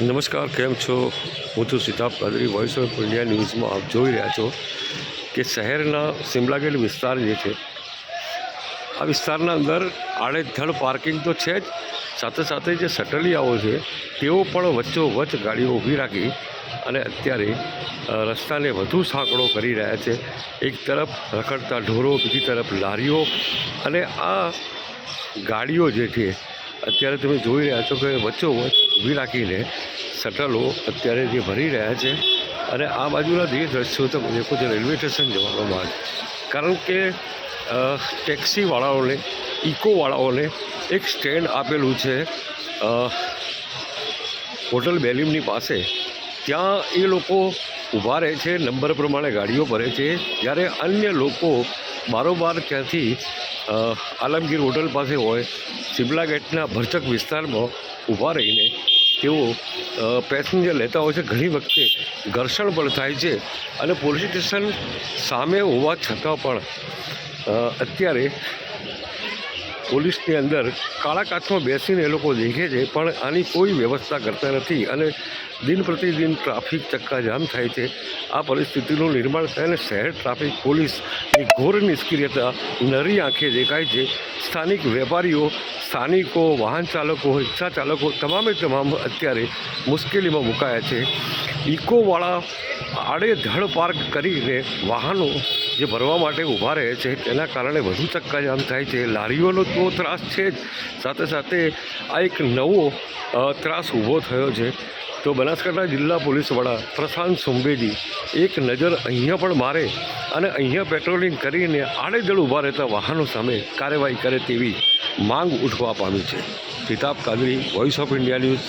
નમસ્કાર, કેમ છો? હું છું Sitab Qadri voice of India ન્યૂઝમાં આપ જોઈ રહ્યા છો કે શહેરના સિમલાગેટ વિસ્તાર જે છે, આ વિસ્તારના અંદર આડેધડ પાર્કિંગ તો છે જ. સાથે સાથે જે સટલિયાઓ છે, તેઓ પણ વચ્ચોવચ્ચ ગાડીઓ ઊભી રાખી અને અત્યારે રસ્તાને વધુ સાંકડો કરી રહ્યા છે. એક તરફ રખડતા ઢોરો, બીજી તરફ લારીઓ અને આ ગાડીઓ જે છે અત્યારે તમે જોઈ રહ્યા છો કે વચ્ચોવચ્ચ ઊભી રાખીને શટલો અત્યારે જે ભરી રહ્યા છે અને આ બાજુના જે દ્રશ્યો તમે દેખો છો, રેલવે સ્ટેશન જવાનો માર્ગ કારણ કે ટેક્સીવાળાઓને, ઇકોવાળાઓને એક સ્ટેન્ડ આપેલું છે હોટલ બેલીમની પાસે. ત્યાં એ લોકો ઊભા રહે છે, નંબર પ્રમાણે ગાડીઓ ભરે છે. જ્યારે અન્ય લોકો બારોબાર ત્યાંથી આલમગીર હોટલ પાસે હોય સિમલા ગેટના ભરચક વિસ્તારમાં ઊભા રહીને તેઓ પેસેન્જર લેતા હોય છે. ઘણી વખતે ઘર્ષણ પણ થાય છે અને પોલીસ સ્ટેશન સામે હોવા છતાં પણ અત્યારે પોલીસની અંદર કાળા કાચમાં બેસીને એ લોકો દેખે છે, પણ આની કોઈ વ્યવસ્થા કરતા નથી અને દિન પ્રતિદિન ટ્રાફિક ચક્કાજામ થાય છે. આ પરિસ્થિતિનું નિર્માણ થાય અને શહેર ટ્રાફિક પોલીસની ઘોર નિષ્ક્રિયતા નરી આંખે દેખાય છે. સ્થાનિક વેપારીઓ, સ્થાનિકો, વાહન ચાલકો, રિક્ષા ચાલકો તમામે તમામ અત્યારે મુશ્કેલીમાં મુકાયા છે. ઇકોવાળા આડેધડ પાર્ક કરીને વાહનો જે ભરવા માટે ઊભા રહે છે, તેના કારણે વધુ ચક્કાજામ થાય છે. લારીઓનો તો ત્રાસ છે જ. સાથે સાથે આ એક નવો ત્રાસ ઊભો થયો છે. તો બનાસકાંઠા જિલ્લા પોલીસ વડા પ્રશાંત સુંબેજી એક નજર અહીંયા પણ મારે અને અહીંયા પેટ્રોલિંગ કરીને આડેધડ ઊભા રહેતા વાહનો સામે કાર્યવાહી કરે તેવી માંગ ઉઠવા પામી છે. Sitab Qadri voice of India news